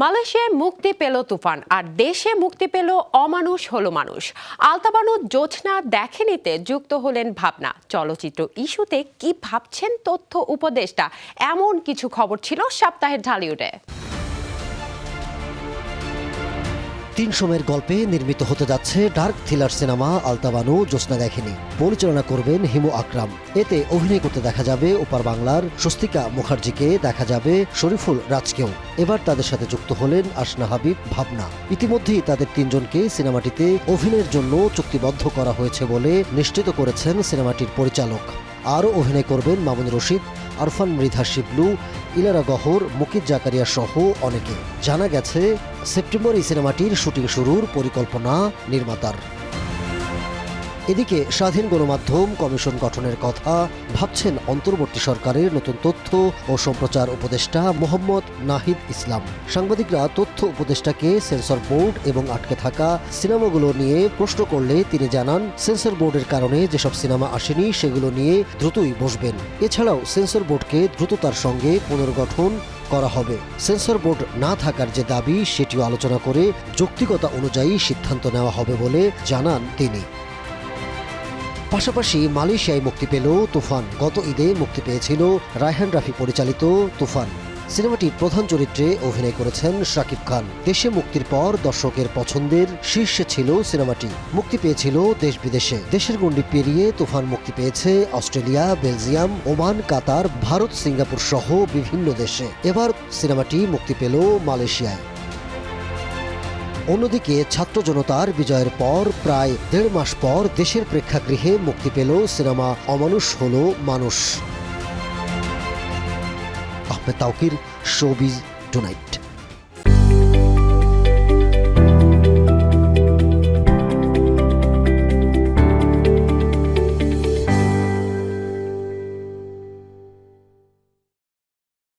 মালয়েশিয়ায় মুক্তি পেল তুফান, আর দেশে মুক্তি পেল অমানুষ, হলো মানুষ। আলতাবানু জোছনা দেখে নিতে যুক্ত হলেন ভাবনা। চলচ্চিত্র ইস্যুতে কি ভাবছেন তথ্য উপদেষ্টা? এমন কিছু খবর ছিল সপ্তাহের ঢালিউডে। তিন সময়ের গল্পে নির্মিত হতে যাচ্ছে ডার্ক থ্রিলার সিনেমা আলতাবানু, জ্যোৎস্না দেখেনি পরিচালনা করবেন হিমু আকরাম। এতে অভিনয় করতে দেখা যাবে ওপার বাংলার স্বস্তিকা মুখার্জিকে, দেখা যাবে শরীফুল রাজকেও। এবার তাদের সাথে যুক্ত হলেন আসনা হাবিব, ভাবনা। ইতিমধ্যেই তাদের তিনজনকে সিনেমাটিতে অভিনয়ের জন্য চুক্তিবদ্ধ করা হয়েছে বলে নিশ্চিত করেছেন সিনেমাটির পরিচালক। আরও অভিনয় করবেন মামুন রশিদ, আরফান মৃধা শিবলু, ইলারা গহর মুকিত জাকারিয়া সহ অনেকে। জানা গেছে, সেপ্টেম্বর এই সিনেমাটির শুটিং শুরুর পরিকল্পনা নির্মাতার। এদিকে স্বাধীন গণমাধ্যম কমিশন গঠনের কথা ভাবছেন অন্তর্বর্তী সরকারের নতুন তথ্য ও সম্প্রচার উপদেষ্টা মোহাম্মদ নাহিদ ইসলাম। সাংবাদিকরা তথ্য উপদেষ্টাকে সেন্সর বোর্ড এবং আটকে থাকা সিনেমাগুলো নিয়ে প্রশ্ন করলে তিনি জানান, সেন্সর বোর্ডের কারণে যেসব সিনেমা আসেনি, সেগুলো নিয়ে দ্রুতই বসবেন। এছাড়াও সেন্সর বোর্ডকে দ্রুততার সঙ্গে পুনর্গঠন করা হবে। সেন্সর বোর্ড না থাকার যে দাবি, সেটিও আলোচনা করে যৌক্তিকতা অনুযায়ী সিদ্ধান্ত নেওয়া হবে বলে জানান তিনি। পাশাপাশি মালয়েশিয়ায় মুক্তি পেল তুফান। গত ঈদে মুক্তি পেয়েছিল রায়হান রাফি পরিচালিত তুফান। সিনেমাটির প্রধান চরিত্রে অভিনয় করেছেন শাকিব খান। দেশে মুক্তির পর দর্শকের পছন্দের শীর্ষে ছিল সিনেমাটি। মুক্তি পেয়েছিল দেশ বিদেশে দেশের গণ্ডি পেরিয়ে তুফান মুক্তি পেয়েছে Australia, Belgium, Oman, Qatar, Bharat, Singapore সহ বিভিন্ন দেশে। এবার সিনেমাটি মুক্তি পেল মালয়েশিয়ায়। অন্যদিকে ছাত্র জনতার বিজয়ের পর প্রায় দেড় মাস পর দেশের প্রেক্ষাগৃহে মুক্তি পেল সিনেমা অমানুষ হল মানুষ। Ahmed Tawkir showbiz tonight.